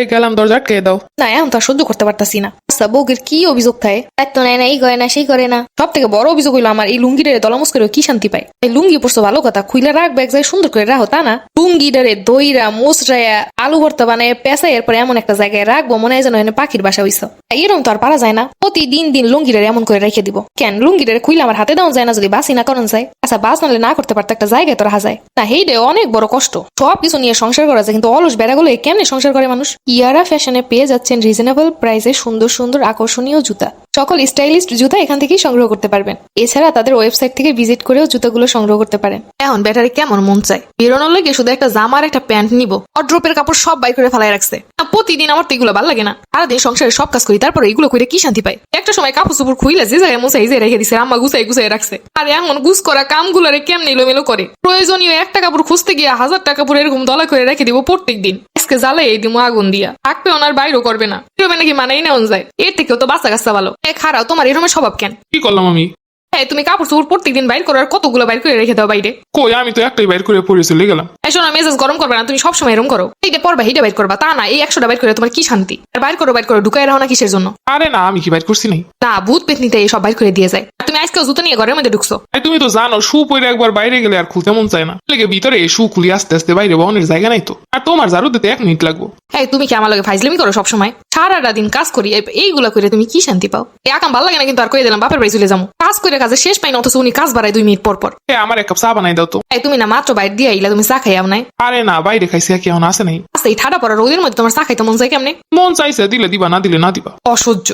এই গেলাম, দরজা কে দাও। না, এখন তো সহ্য করতে পারতাছি না। আচ্ছা কি অভিযোগ থাকে তো নেয় না, এই করে না, সেই করে না। সব থেকে বড় অভিযোগ হইল আমার, এই লুঙ্গিটারে দলামস করে কি শান্তি পায়? এই লুঙ্গি পড়ছো ভালো কথা, খুইলা রাখবে এক জায়গায় সুন্দর করে রাখো তা না? লুঙ্গিটারে দইরা মোচড়াইয়া আলু ভর্তা বানায় পেঁচাই এরপরে এমন একটা জায়গায় রাখব, মনে হয় যেন পাখির বাসা হইছ। এরকম তো আর পারা যায় না। প্রতিদিন দিন লুঙ্গিটারে এমন করে রেখে দিব। কেন? লুঙ্গিটারে খুইলে আমার হাতে দেওয়া যায় না, যদি বাসি না করেন যায়। আচ্ছা বাস নাহলে না করতে পারতো একটা জায়গায় তো রাখা যায়। না, হেইডে অনেক বড় কষ্ট। সব কিছু নিয়ে সংসার করা যায়, কিন্তু অলস বেড়াগুলো কেমনে সংসার করে মানুষ? ইয়ারা ফ্যাশনে পেয়ে যাচ্ছেন রিজনেবল প্রাইসে সুন্দর সুন্দর আকর্ষণীয় জুতা। সকল স্টাইলিস্ট জুতা এখান থেকেই সংগ্রহ করতে পারবেন। এছাড়া তাদের ওয়েবসাইট থেকে ভিজিট করেও জুতাগুলো সংগ্রহ করতে পারেন। এখন ব্যাটারি কেমন মন চায়? বেরোনোর লেগে শুধু একটা জামার একটা প্যান্ট নিব। অড্রপের কাপড় সব বাই করে ফেলাই রাখছে। প্রতিদিন আমার তো এগুলো ভালো লাগে না। সারাদিন সংসারে সব কাজ করি, তারপরে এগুলো করে কি শান্তি পাই? একটা সময় কাপড় চোপড় খুইলে যে জায়গায় মুসাই যে রেখে দিছে, আম্মা গুছাই গুছাই রাখছে। আর এখন গুছ করা কামগুলারে কেমনে এলোমেলো করে? প্রয়োজনীয় একটা কাপড় খুঁজতে গিয়ে হাজার টাকা কাপড় এরকম দলা করে রেখে দিব প্রত্যেক দিন। আজকে জ্বালাই দিমো আগুন দিয়া। থাকবে ওনার বাইরেও করবে না। নাকি মানাই নেওয়া যায়। এর থেকেও তো বাচ্চা কাচ্চা ভালো। এ খারাও, তোমার এরকম স্বভাব কেন? কি করলাম আমি? হ্যাঁ তুমি কাপড় চোপড় প্রত্যেকদিন বাইর করো আর কতগুলো বাইর করে রেখে দাও বাইরে। কই আমি তো একটাই বাইর করে পড়ে চলে গেলাম। এই শোনো মেজাজ গরম করবে না তুমি সবসময় এরকম করো। এইটা পরবা এইটা বাইর করবা তা না এই একশোটা বাইর করে তোমার কি শান্তি? আর বাইর করো বাইর করো ঢুকাই রাখো না কিসের জন্য? আরে না আমি কি বাইর করছি নাই? না ভূত পেতনিতে এই সব বাইর করে দিয়ে যায়। আর তুমি আজকেও জুতো নিয়ে ঘরের মধ্যে ঢুকছো। আরে তুমি তো জানো শু পরে একবার বাইরে গেলে আর খুলতে মন চায় না। লেগে ভিতরে এই শু খুলি আস্তে আস্তে বাইরে বহনের জায়গা নাই তো। আর তোমার ঝাড়ু দিতে এক মিনিট লাগবো। এই তুমি কি আমার লগে ফাইজলামি করো সবসময়? সারাটা দিন কাজ করি এই- এইগুলা করে তুমি কি শান্তি পাও? এই আকাম ভালো লাগে না কিন্তু আর কয়ে দিলাম বাপের বাড়ি চলে যাব কাজ করে কাজে শেষ পাই না অথচ উনি কাজ বাড়ায় দুই মিনিট পর পর এ আমার এক কাপ চা বানাই দাও তো। এই তুমি না মাত্র বাইর দিয়ে আইলা তুমি চা খাইয়াও নাই। আরে না বাইরে খাইছি কি এখন আসে নাই। আচ্ছা এই ঠাডা পড়া রোদের মধ্যে তোমার চা খাইতে মন চাই কেমনে? মন চাইছে দিলে দিবা না দিলে না দিবা। অসহ্য।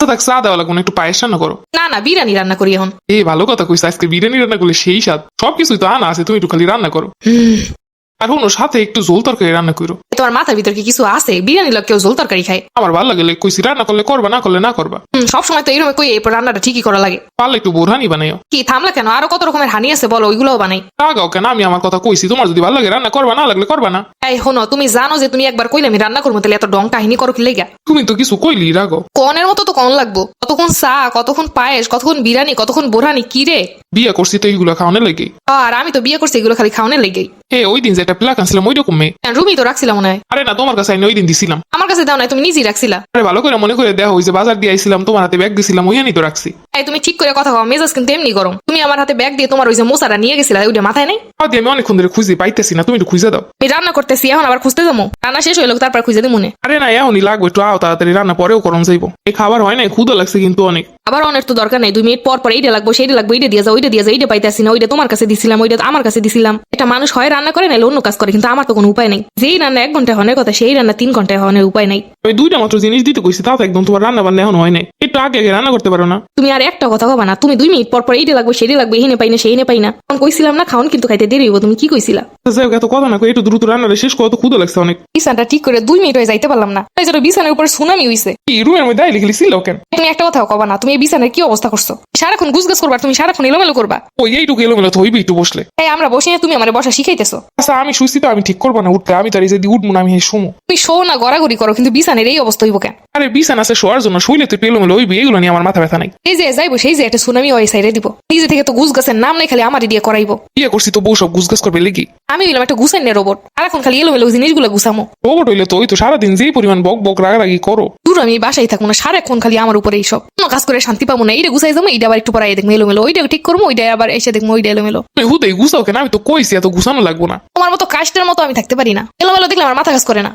তো দেখ চা দেওয়া লাগবে একটু পায়েস রান্না করো। না না বিরিয়ানি রান্না করি এখন। এ ভালো কথা কইছে আজকে বিরিয়ানি রান্না করলে সেই স্বাদ। সবকিছুই তো আনা আছে তুমি একটু খালি রান্না করো। আর সাথে একটু জোল তরকারি রান্না করো। তোমার মাথার ভিতর কি কিছু আছে? বিরিয়ানি লোক কেউ জোল তরকারি খায়। আমার ভালো লাগলে কইছি রান্না করলে করবা না করলে না করবা। হুম সবসময় তো এরকম কই এরপর রান্নাটা ঠিকই করা লাগে। পারলে একটু বোরহানি বানাইও। কি থামলা কেন? আরও কত রকমের হানি আছে বলো ওইগুলোও বানাই। লাগাও কেন? আমি আমার কথা কইছি তোমার যদি ভালো লাগে রান্না করবা না লাগলে করবা না। এই হনো তুমি জানো যে তুমি একবার কইলে আমি রান্না করব তাহলে এত ডং কাহিনী করো কি লেগা? তুমি তো কিছু কইলি রাগো। কনের মতো তো কন লাগবো। কতক্ষণ চা কতক্ষণ পায়েস কতক্ষণ বিরিয়ানি কতক্ষণ বোরহানি কি রে? বিয়ে করছি তো এইগুলো খাওয়ানো লেগে। আর আমি তো বিয়ে করছি এগুলো খালি খাওয়ানোর লেগেই। এ ওই দিন যেটা প্লাক আনছিলাম ওই রকম মেয়ে রুমি তো রাখছিলাম মনে হয়। আরে না তোমার কাছে আমি ওই দিন দিছিলাম। আমার কাছে দাও নাই তুমি নিজেই রাখছিলা। আরে ভালো করে মনে করে দেওয়া হয়েছে বাজার দিয়ে আইছিলাম তোমার হাতে ব্যাগ দিছিলাম ওইখানেই তো রাখছি। এই তুমি ঠিক করে কথা কও মেজাজ কিন্তু এমনি গরম। তুমি আমার হাতে ব্যাগ দিয়ে তোমার ওই যে মোসারা নিয়ে গেছিলা ওইটা মাথায় নেই? আদি আমি অনেকক্ষণ ধরে খুঁজে পাইতেছি না তুমি একটু খুঁজে দাও। আমি রান্না করতেছি এখন আবার খুঁজতে যাব। রান্না শেষ হইল তারপর খুঁজে দিই মনে আরে না এমনই লাগবে একটু আও তাড়াতাড়ি রান্না পরেও করম যাইবো। এই খাবার হয় না ক্ষুদা লাগছে কিন্তু অনেক। আবার অনেক তো দরকার নাই দুই মিনিট পর পর এইটা লাগবো সেইটা লাগবো এইটা দিয়ে যাও ওইটা দিয়ে যাও এইটা পাইতেছি না ওইটা তোমার কাছে দিছিলাম ওইটা আমার কাছে দিছিলাম। এটা মানুষ হয় রান্না করে নাহলে অন্য কাজ করে কিন্তু আমার তো কোনো উপায় নেই। যেই রান্না এক ঘণ্টা হওয়ার কথা সেই রান্না তিন ঘন্টায় হওয়ার উপায় নাই। আমি দুইটা মাত্র জিনিস দিতে কইছি তাও তো একদম তোমার রান্না বান্না এখন হয় নাই। একটু আগে আগে রান্না করতে পারো না। তুমি আর একটা কথা কবা না তুমি দুই মিনিট পর পর এইটা লাগবো সেইটা লাগবে এই পাই না সেই পাই না। কইছিলাম না খাওন কিন্তু খাইতে দেরি হইব তুমি কি কইছিলা? এত কথা না একটু দ্রুত রান্নাটা শেষ করো তো ক্ষুদা লাগছে অনেক। বিছানটা ঠিক করে দুই মিনিট হয়ে যাইতে পারলাম না। বিছানার উপর সুনামি হইছে। কি রুমের মধ্যে আইলে গেলি ছিল কেন? তুমি একটা কথাও কবা না তুমি এই বিছানার কি অবস্থা করছ? সারাক্ষণ গুজগাছ করবা তুমি সারাক্ষণ এলোমেলো করবা। ওই এইটুকু এলোমেলো তো হইবি একটু বসলে। এই আমরা বসে তুমি আমার বসা শিখাইতেছো। আচ্ছা আমি তো আমি ঠিক করব না উঠতে। আমি তো আর এই যদি উঠবো না আমি শুমো। তুমি শো না গড়াগড়ি করো কিন্তু বিছানের এই অবস্থা হইব কেন? আরে বিছানা আছে শোয়ার জন্য শুইলে তো একটু এলোমেলো হইবি এগুলো নিয়ে আমার মাথা ব্যথা নাই। এই যে যাইবো সেই যে একটা সুনামি ওই সাইডে দিব। নিজে থেকে তো গুজ গাছের নাম নেই খালি আমারই দিয়ে করাইবো। বিয়ে করছি তো বউ সব গুজগাছ করবে লেগে। আমি হইলাম একটা গুছাই রোবট আর এখন খালি এলোমেলো জিনিসগুলো গুছামো। রোবট হইলে তো ওই তো সারাদিন যেই পরিমাণ বক বক রাগারাগি করো। দূর আমি বাসায় থাকব না সারা সারাক্ষণ খালি আমার উপরে এইসব কোনো কাজ করে শান্তি পাবো না এইটা গুছাই যাব এইটা আবার একটু পরে দেখব এলোমেলো। ওইটা ঠিক করব ওইটা আবার এসে দেখব ওইটা এলোমেলো। তুমি হুদেই গুছাও কেন? আমি তো কইছি এত গুছানো লাগবো না। তোমার মতো কাস্টের মতো আমি থাকতে পারি না। এলোমেলো দেখলে আমার মাথা কাজ করে না।